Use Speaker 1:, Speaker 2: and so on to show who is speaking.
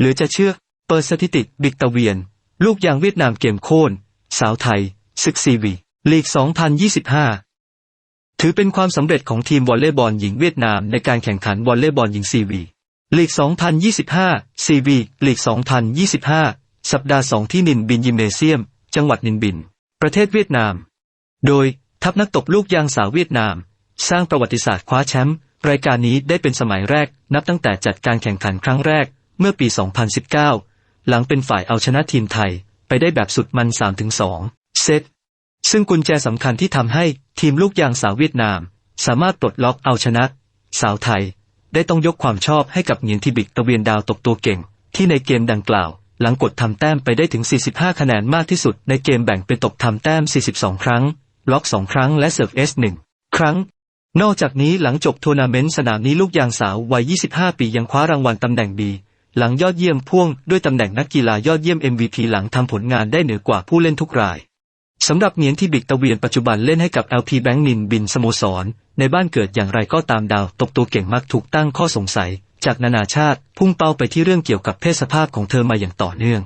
Speaker 1: หลือจะเชื่อ เปิดสถิติบิกตะเวียน ลูกยางเวียดนามเกมโค่น สาวไทยซึกซีวี ลีก 2025 ถือเป็นความสำเร็จของทีมวอลเลย์บอลหญิงเวียดนามในการแข่งขันวอลเลย์บอลหญิงซีวี ลีก 2025 ซีวี ลีก 2025 สัปดาห์ 2 ที่นินบินยิมเนเซียม จังหวัดนินบิน ประเทศเวียดนาม โดยทัพนักตบลูกยางสาวเวียดนาม สร้างประวัติศาสตร์คว้าแชมป์รายการนี้ได้เป็นสมัยแรกนับตั้งแต่จัดการแข่งขันครั้งแรก เมื่อปี 2019 หลังเป็นฝ่ายเอาชนะทีมไทย ไปได้แบบสุดมัน 3-2 เซต ซึ่งกุญแจสำคัญที่ทำให้ทีมลูกยางสาวเวียดนาม สามารถปลดล็อกเอาชนะ สาวไทย ได้ต้องยกความชอบให้กับเหงียนทิบิกตะเวียนดาวตกตัวเก่ง ที่ในเกมดังกล่าว หลังกดทำแต้มไปได้ถึง 45 คะแนนมากที่สุดในเกมแบ่งเป็นตกทำแต้ม 42 ครั้ง ล็อก 2 ครั้งและเซิร์ฟเอสหนึ่งครั้งนอกจากนี้หลังจบทัวร์นาเมนต์สนามนี้ลูกยางสาววัย 25 ปียังคว้ารางวัลตำแหน่งดี หลังยอดเยี่ยมพ่วงด้วยตำแหน่งนักกีฬายอดเยี่ยม MVP หลังทำผลงานได้เหนือกว่าผู้เล่นทุกรายสำหรับเหงียนที่บิกตะเวียนปัจจุบันเล่นให้กับ LP Bank นินบินสโมสร ในบ้านเกิดอย่างไรก็ตามดาว ตกตัวเก่งมากถูกตั้งข้อสงสัย จากนานาชาติ พุ่งเป้าไปที่เรื่องเกี่ยวกับเพศสภาพของเธอมาอย่างต่อเนื่อง